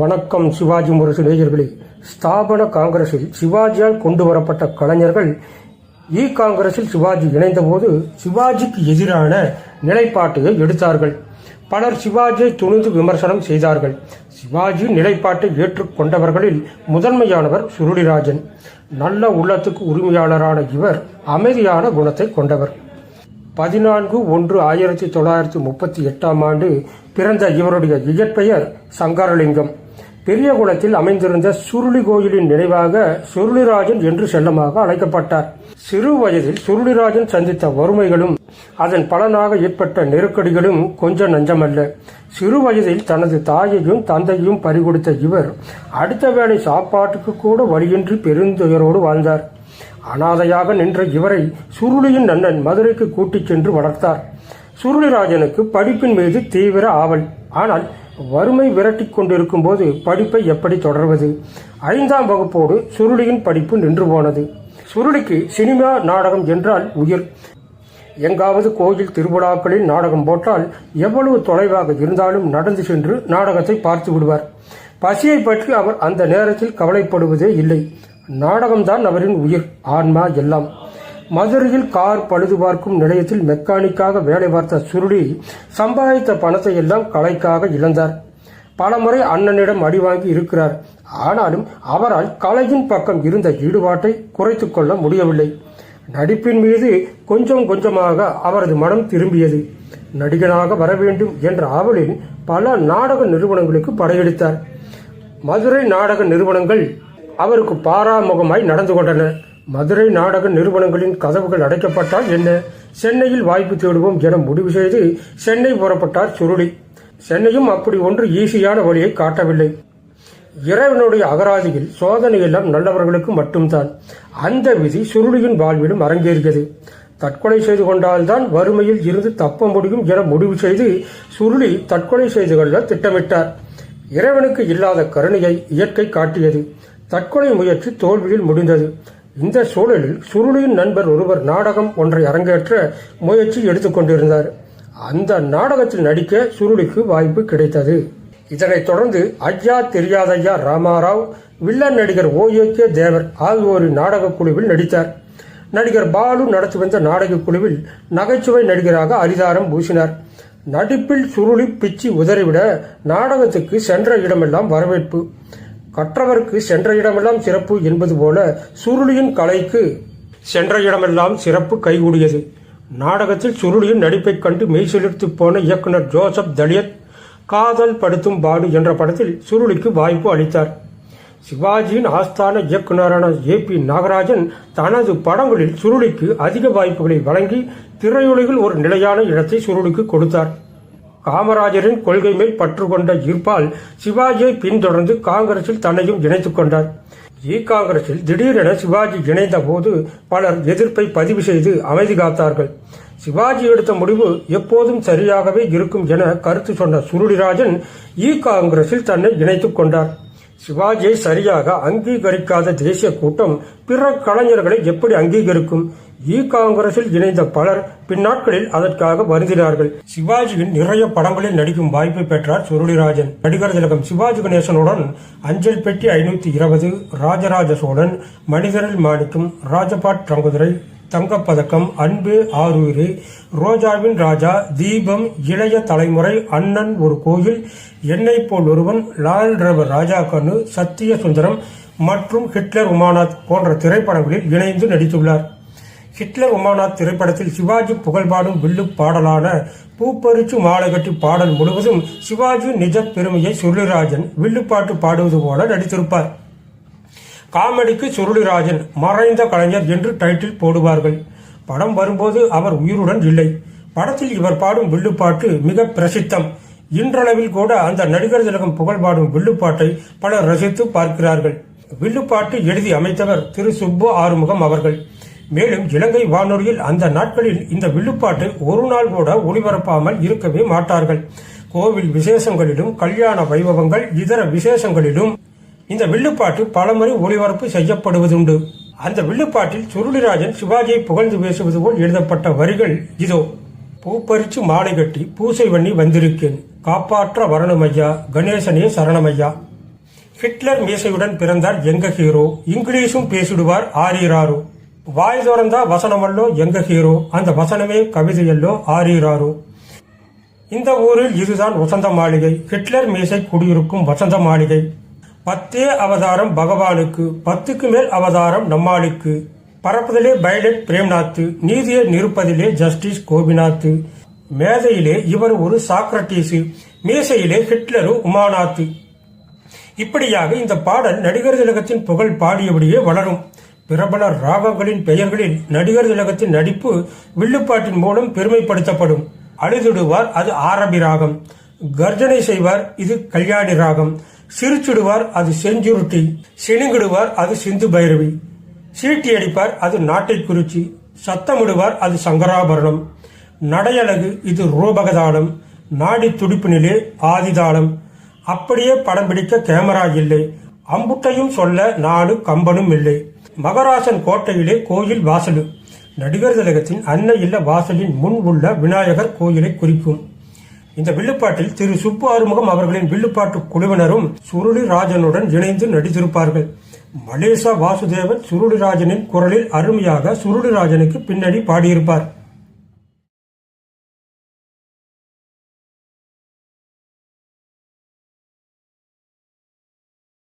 வணக்கம் சிவாஜி முரசு நேயர்களே. ஸ்தாபன காங்கிரஸில் சிவாஜியால் கொண்டு வரப்பட்ட கலைஞர்கள் இ காங்கிரஸில் சிவாஜி இணைந்தபோது சிவாஜிக்கு எதிரான நிலைப்பாட்டை எடுத்தார்கள். பலர் சிவாஜியை துணிந்து விமர்சனம் செய்தார்கள். சிவாஜி நிலைப்பாட்டை ஏற்றுக்கொண்டவர்களில் முதன்மையானவர் சுருளிராஜன். நல்ல உள்ளத்துக்கு உரிமையாளரான இவர் அமைதியான குணத்தை கொண்டவர். பதினான்கு ஒன்று ஆயிரத்தி தொள்ளாயிரத்தி முப்பத்தி எட்டாம் ஆண்டு பிறந்த இவருடைய இயற்பெயர் சங்கரலிங்கம். பெரியகுளத்தில் அமைந்திருந்த சுருளி கோயிலின் நினைவாக சுருளிராஜன் என்று செல்லமாக அழைக்கப்பட்டார். சிறு வயதில் சுருளிராஜன் சந்தித்த வறுமைகளும் அதன் பலனாக ஏற்பட்ட நெருக்கடிகளும் கொஞ்சம் நஞ்சமல்ல. சிறு வயதில் தனது தாயையும் தந்தையும் பறிகொடுத்த இவர் அடுத்த வேளை சாப்பாட்டுக்கு கூட வழியின்றி பெருந்துயரோடு வாழ்ந்தார். அனாதையாக நின்ற இவரை சுருளியின் நன்னன் மதுரைக்கு கூட்டிச் சென்று வளர்த்தார். சுருளிராஜனுக்கு படிப்பின் மீது தீவிர ஆவல். ஆனால் வறுமை விரட்டிக் கொண்டிருக்கும் போது படிப்பை எப்படி தொடர்வது? ஐந்தாம் வகுப்போடு சுருளியின் படிப்பு நின்று போனது. சுருளிக்கு சினிமா நாடகம் என்றால் உயிர். எங்காவது கோயில் திருவிழாக்களில் நாடகம் போட்டால் எவ்வளவு தொலைவாக இருந்தாலும் நடந்து சென்று நாடகத்தை பார்த்து விடுவார். பசியை பற்றி அவர் அந்த நேரத்தில் கவலைப்படுவதே இல்லை. நாடகம்தான் அவரின் உயிர் ஆன்மா எல்லாம். மதுரையில் கார் பழுது பார்க்கும் நிலையத்தில் மெக்கானிக்காக வேலை பார்த்த சுருளி சம்பாதித்த பணத்தை எல்லாம் கலைக்காக இழந்தார். பலமுறை அண்ணனிடம் அடி வாங்கி இருக்கிறார். ஆனாலும் அவரால் கலையின் பக்கம் இருந்த ஈடுபாட்டை குறைத்துக் கொள்ள முடியவில்லை. நடிப்பின் மீது கொஞ்சம் கொஞ்சமாக அவரது மனம் திரும்பியது. நடிகனாக வர வேண்டும் என்ற ஆவலில் பல நாடக நிறுவனங்களுக்கு படையெடுத்தார். மதுரை நாடக நிறுவனங்கள் அவருக்கு பாராமுகமாய் நடந்து கொண்டன. மதுரை நாடக நிறுவனங்களின் கதவுகள் அடைக்கப்பட்டால் என்ன? சென்னையில் வாய்ப்பு தேடுவோம் என முடிவு செய்து சென்னை புறப்பட்டார் சுருளி. சென்னையும் அப்படி ஒன்று ஈஸியான வழியை காட்டவில்லை. இறைவனுடைய அகராதியில் சோதனை எல்லாம் நல்லவர்களுக்கு மட்டும்தான். அந்த விதி சுருளியின் வாழ்விலும் அரங்கேறியது. தற்கொலை செய்து கொண்டால்தான் வறுமையில் இருந்து தப்ப முடியும் என முடிவு செய்து சுருளி தற்கொலை செய்து கொள்ள திட்டமிட்டார். இறைவனுக்கு இல்லாத கருணையை இயற்கை காட்டியது. தற்கொலை முயற்சி தோல்வியில் முடிந்தது. இந்த சூழலில் சுருளியின் நண்பர் ஒருவர் நாடகம் ஒன்றை அரங்கேற்ற முயற்சி எடுத்துக்கொண்டிருந்தார் அந்த நாடகத்தில் நடிக்க சுருளிக்கு வாய்ப்பு கிடைத்தது. இதனைத் தொடர்ந்து ஐயா தெரியாதையா ராமாராவ் வில்லன் நடிகர் ஓ. கே. தேவர் ஆகியோரின் நாடகக் குழுவில் நடித்தார். நடிகர் பாலு நடத்தி வந்த நாடகக் குழுவில் நகைச்சுவை நடிகராக அரிதாரம் பூசினார். நடிப்பில் சுருளி பிச்சு உதறிவிட நாடகத்துக்கு சென்ற இடமெல்லாம் வரவேற்பு. கற்றவருக்கு சென்ற இடமெல்லாம் சிறப்பு என்பது போல சுருளியின் கலைக்கு சென்ற இடமெல்லாம் சிறப்பு கைகூடியது நாடகத்தில் சுருளியின் நடிப்பைக் கண்டு மெய்சிலிர்த்து போன இயக்குனர் ஜோசப் தலியத் காதல் படுத்தும் பாடு என்ற படத்தில் சுருளிக்கு வாய்ப்பு அளித்தார். சிவாஜியின் ஆஸ்தான இயக்குனரான ஏ பி நாகராஜன் தனது படங்களில் சுருளிக்கு அதிக வாய்ப்புகளை வழங்கி திரையுலகில் ஒரு நிலையான இடத்தை சுருளிக்கு கொடுத்தார். காமராஜரின் கொள்கை மேல் பற்று கொண்ட ஈர்ப்பால் சிவாஜியை பின்தொடர்ந்து காங்கிரசில் தன்னையும் இணைத்துக் கொண்டார். இ காங்கிரசில் திடீரென சிவாஜி இணைந்த போது பலர் எதிர்ப்பை பதிவு செய்து அமைதி காத்தார்கள். சிவாஜி எடுத்த முடிவு எப்போதும் சரியாகவே இருக்கும் என கருத்து சொன்ன சுருளிராஜன் இ காங்கிரசில் தன்னை இணைத்துக் கொண்டார். சிவாஜியை சரியாக அங்கீகரிக்காத தேசிய கூட்டம் பிற கலைஞர்களை எப்படி அங்கீகரிக்கும்? இ காங்கிரஸில் இணைந்த பலர் பின்னாட்களில் அதற்காக வருந்தினார்கள். சிவாஜியின் நிறைய படங்களில் நடிக்கும் வாய்ப்பை பெற்றார் சுருளிராஜன் நடிகர் திலகம் சிவாஜி கணேசனுடன் அஞ்சல் பெட்டி ஐநூத்தி இருபது ராஜராஜ சோழன் மனிதரில் மாணிக்கம் ராஜபாட் ரங்குதுரை தங்கப்பதக்கம் அன்பு ஆரூரு ரோஜாவின் ராஜா தீபம் இளைய தலைமுறை அண்ணன் ஒரு கோயில் என்னை போல் ஒருவன் லால் ரவர் ராஜா கண்ணு சத்திய சுந்தரம் மற்றும் ஹிட்லர் உமானாத் போன்ற திரைப்படங்களில் இணைந்து நடித்துள்ளார். ஹிட்லர் உமாநாத் திரைப்படத்தில் சிவாஜி புகழ்பாடும் வில்லு பாடலான பூப்பறிச்சு மாலை கட்டி பாடல் முழுவதும் சிவாஜி நிஜ பெருமையை சுருளிராஜன் வில்லுப்பாட்டு பாடுவது போல நடித்திருப்பார். காமெடிக்கு சுருளிராஜன் மறைந்த கலைஞர் என்று டைட்டில் போடுவார்கள். படம் வரும்போது அவர் உயிருடன் இல்லை. படத்தில் இவர் பாடும் வில்லுப்பாட்டு மிக பிரசித்தம். இன்றளவில் கூட அந்த நடிகர் திலகம் புகழ் பாடும் வில்லுப்பாட்டை பலர் ரசித்து பார்க்கிறார்கள். வில்லுப்பாட்டு எழுதி அமைத்தவர் திரு சுப்பு ஆறுமுகம் அவர்கள். மேலும் இலங்கை வானொலியில் அந்த நாட்களில் இந்த வில்லுப்பாட்டு ஒரு நாள் கூட ஒளிபரப்பாமல் இருக்கவே மாட்டார்கள். கோவில் விசேஷங்களிலும் கல்யாண வைபவங்கள் இதர விசேஷங்களிலும் இந்த வில்லுப்பாட்டு பலமுறை ஒளிபரப்பு செய்யப்படுவதுண்டு. அந்த வில்லுப்பாட்டில் சுருளிராஜன் சிவாஜியை புகழ்ந்து பேசுவது போல் எழுதப்பட்ட வரிகள் இதோ. பூப்பறிச்சு மாலை கட்டி பூசை வண்ணி வந்திருக்கேன். காப்பாற்ற வரணுமையா? கணேசனே சரணமையா? ஹிட்லர் மீசையுடன் பிறந்தார் எங்க ஹீரோ? இங்கிலீஷும் பேசிடுவார் ஆரியராரோ? வாய் திறந்தா வசனமல்லோ எங்க ஹீரோ? அந்த வசனமே கவிதையல்லோ ஆரீராரோ? இந்த ஊரில் இதுதான் வசந்த மாளிகை. ஹிட்லர் மேசை குடியிருக்கும் வசந்த மாளிகை. பத்தே அவதாரம் பகவானுக்கு பத்துக்கு மேல் அவதாரம் நம்மாளுக்கு. பறப்பதிலே பைலட் பிரேம்நாத் நீதியை நிருப்பதிலே ஜஸ்டிஸ் கோபிநாத் மேதையிலே இவர் ஒரு சாக்ரட்டீஸ் மீசையிலே ஹிட்லரு உமாநாத் இப்படியாக இந்த பாடல் நடிகர் திலகத்தின் புகழ் பாடியபடியே வளரும். பிரபல ராகங்களின் பெயர்களில் நடிகர் திலகத்தின் நடிப்பு வில்லுப்பாட்டின் மூலம் பெருமைப்படுத்தப்படும். அழுதுடுவார் அது ஆரபி ராகம். கர்ஜனை செய்வார் இது கல்யாணி ராகம். சிரிச்சுடுவார் அது செஞ்சுருட்டி. சினுங்கிடுவார் அது சிந்து பைரவி. சீட்டி அடிப்பார் அது நாட்டை குறிச்சி சத்தமிடுவார் அது சங்கராபரணம். நடையழகு இது ரூபகதாளம். நாடி துடிப்பு ஆதிதாளம். அப்படியே படம் பிடிக்க கேமரா இல்லை. அம்புட்டையும் சொல்ல நாடு கம்பனும் இல்லை. மகராசன் கோட்டையிலே கோயில் வாசலு. நடிகர் திலகத்தின் அன்னை இல்ல வாசலின் முன் உள்ள விநாயகர் கோயிலை குறிக்கும். இந்த வில்லுப்பாட்டில் திரு சுப்பு ஆறுமுகம் அவர்களின் வில்லுப்பாட்டு குழுவினரும் சுருளி ராஜனுடன் இணைந்து நடித்திருப்பார்கள். மலேசா வாசுதேவன் சுருளிராஜனின் குரலில் அருமையாக சுருளிராஜனுக்கு பின்னணி பாடியிருப்பார்.